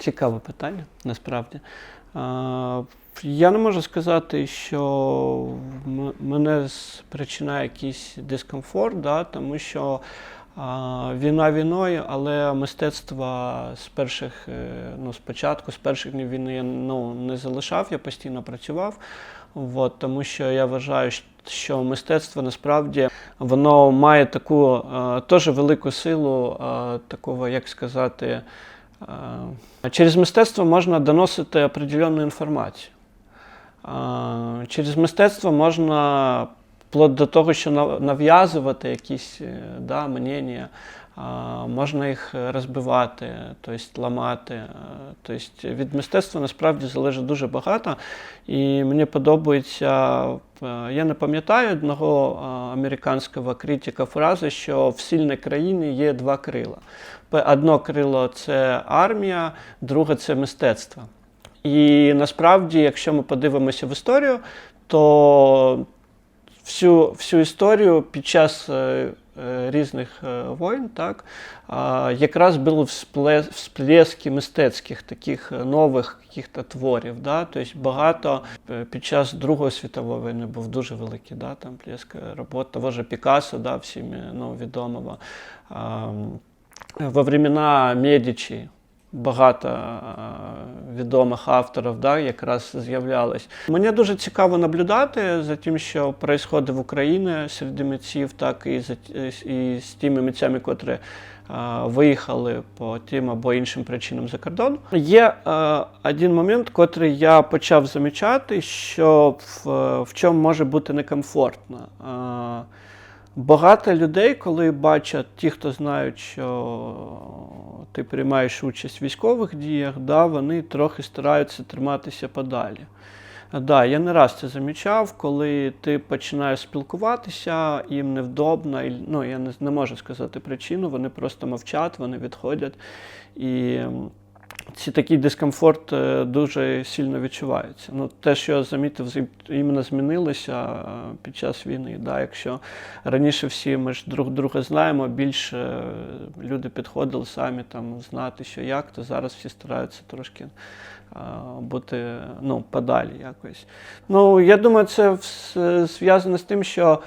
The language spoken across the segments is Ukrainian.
Цікаве питання, насправді. Я не можу сказати, що мене спричиняє якийсь дискомфорт, да, тому що війна війною, але мистецтво з перших, е, ну, спочатку, з перших днів війни я ну, не залишав, я постійно працював. От, тому що я вважаю, що мистецтво насправді воно має таку е, теж велику силу е, такого, як сказати, через мистецтво можна доносити определенну інформацію. Через мистецтво можна вплоть до того, що нав'язувати якісь е, да, мнення, можна їх розбивати, тобто ламати. Е, Тобто від мистецтва насправді залежить дуже багато. І мені подобається, е, я не пам'ятаю одного американського критика фрази, що в сильній країні є два крила. Одно крило це армія, друге це мистецтво. І насправді, якщо ми подивимося в історію, то всю, всю історію під час е, е, різних е, воїн, так, якраз були вспле- всплески мистецьких таких нових яких-то творів. Да? Тобто багато під час Другої світової війни був дуже великий да, там плеск робот того ж Пікассо, да, всім ну, відомого. Во времена Медичі багато е, відомих авторів да, якраз з'являлось. Мені дуже цікаво наблюдати за тим, що відбувається в Україні серед митців, так і, за, і з тими митцями, котрі е, виїхали по тим або іншим причинам за кордон. Є е, один момент, котрий я почав замічати, що в, в чому може бути некомфортно. Е, Багато людей, коли бачать ті, хто знають, що ти приймаєш участь в військових діях, да, вони трохи стараються триматися подалі. Да, я не раз це замічав, коли ти починаєш спілкуватися, їм невдобно, ну, я не, не можу сказати причину, вони просто мовчать, вони відходять. І ці такий дискомфорт е, дуже сильно відчувається. Ну, те, що я замітив, іменно змінилося е, під час війни. Да? Якщо раніше всі ми ж друг друга знаємо, більше е, люди підходили самі там знати, що як, то зараз всі стараються трошки бути ну, подалі якось. Ну, я думаю, це зв'язано з тим, що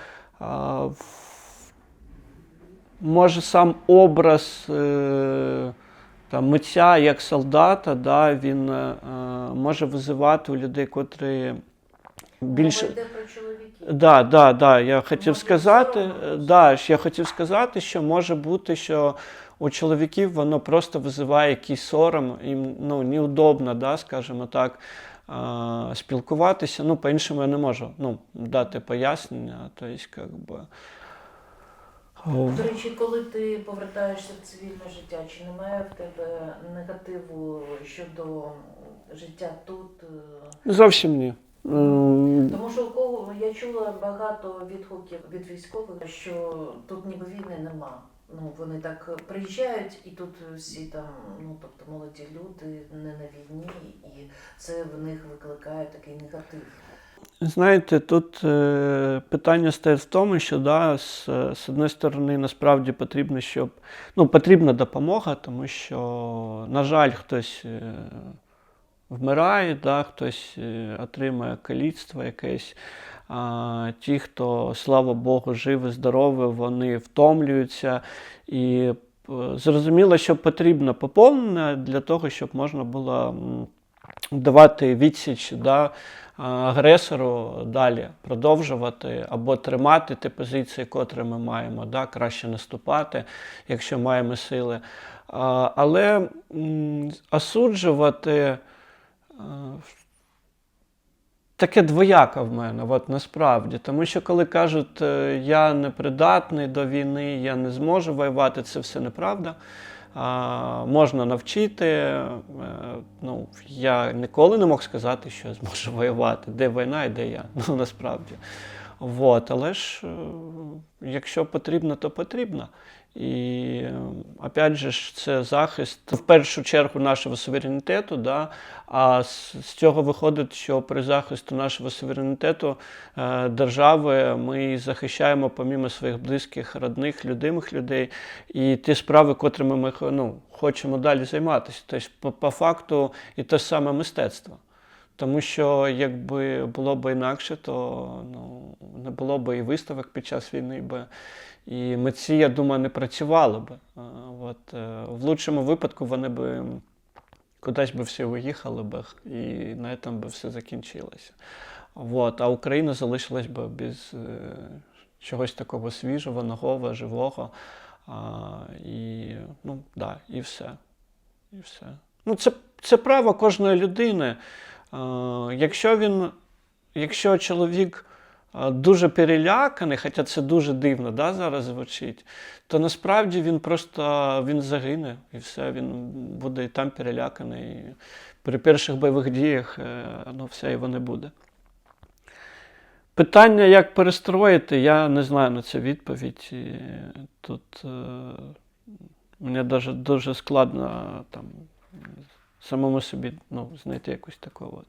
може сам образ. е, там, митця як солдата, да, він е, е, може визивати у людей, котрі більше. Да, да, да. Я хотів Може, сказати, е, да, я хотів сказати, що може бути, що у чоловіків воно просто визиває якийсь сором, їм ну, неудобно, да, скажімо так, е, спілкуватися. Ну, по-іншому я не можу ну, дати пояснення. Тобто, як би, До речі, коли ти повертаєшся в цивільне життя, чи немає в тебе негативу щодо життя тут? е? зовсім ні. Тому що у кого я чула багато відгуків від військових, що тут ніби війни нема. Ну вони так приїжджають, і тут всі там, ну тобто молоді люди не на війні, і це в них викликає такий негатив. Знаєте, тут е, питання стоїть в тому, що да, з, з одної сторони насправді потрібно, щоб ну, потрібна допомога, тому що, на жаль, хтось е, вмирає, да, хтось е, отримує каліцтво якесь. А, ті, хто, слава Богу, живі, здорові, вони втомлюються. І зрозуміло, що потрібно поповнення для того, щоб можна було давати відсіч да, агресору далі продовжувати або тримати ті позиції, котрі ми маємо, да, краще наступати, якщо маємо сили. Але осуджувати таке двояке в мене, от насправді. Тому що коли кажуть, е, я непридатний до війни, я не зможу воювати, це все неправда. А, можна навчити. е, Ну, я ніколи не мог сказати, що я зможу воювати, де війна і де я. Ну насправді. Вот, але ж, е, якщо потрібно, то потрібно. І опять же це захист в першу чергу нашого суверенітету, да, а з, з цього виходить, що при захисту нашого суверенітету е, держави ми захищаємо помімо своїх близьких, родних, любимих людей і ті справи, котрими ми ну, хочемо далі займатися. Тобто, по, по факту, і те саме мистецтво. Тому що якби було б інакше, то ну, не було б і виставок під час війни, би, і митці, я думаю, не працювали б. От, е, в лучшому випадку вони б кудись би всі виїхали б, і на цьому би все закінчилося. От, а Україна залишилась би без е, чогось такого свіжого, нового, живого. А, і, ну, да, і все. І все. Ну, це, це право кожної людини. Е, Якщо він, якщо чоловік е, дуже переляканий, хоча це дуже дивно да, зараз звучить, то насправді він просто він загине і все, він буде і там переляканий. При перших бойових діях е, ну, все його не буде. Питання, як перестроїти, я не знаю на це відповідь. Тут е, мені дуже складно там, самому собі ну, знайти якусь таку.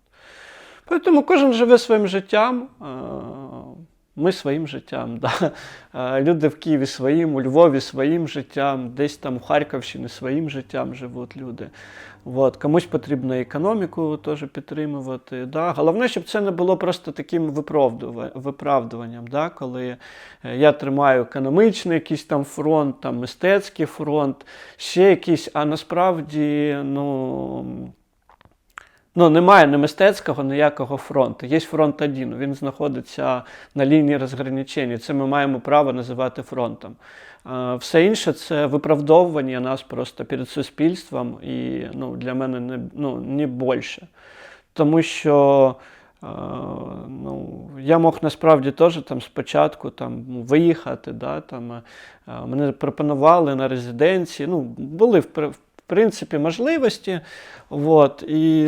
От. Тому кожен живе своїм життям, е, ми своїм життям. Да. Люди в Києві своїм, у Львові своїм життям, десь там у Харківщині своїм життям живуть люди. От. Комусь потрібно економіку теж підтримувати. Да. Головне, щоб це не було просто таким виправдуванням, да, коли е, я тримаю економічний якийсь там фронт, там мистецький фронт, ще якийсь, а насправді, ну. Ну, немає ні мистецького ніякого фронту. Є фронт один, він знаходиться на лінії розграничення. Це ми маємо право називати фронтом. Все інше це виправдовування нас просто перед суспільством, і ну, для мене не, ну, не більше. Тому що ну, я мог насправді теж там спочатку там, виїхати. Да, там, мене пропонували на резиденції. Ну, були в принципі можливості. От, і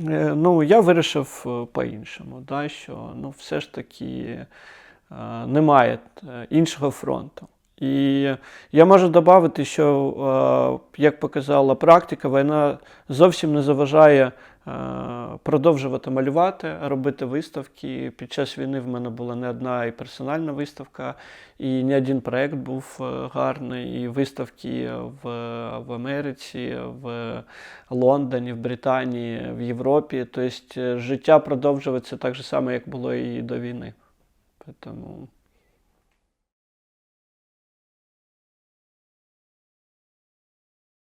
е, ну, я вирішив е, по-іншому, да, що ну, все ж таки е, немає іншого фронту. І я можу додати, що, е, як показала практика, війна зовсім не заважає е, продовжувати малювати, робити виставки. Під час війни в мене була не одна і персональна виставка, і не один проєкт був е, гарний, і виставки в, в Америці, в Лондоні, в Британії, в Європі. Тобто життя продовжується так же само, як було і до війни. Тому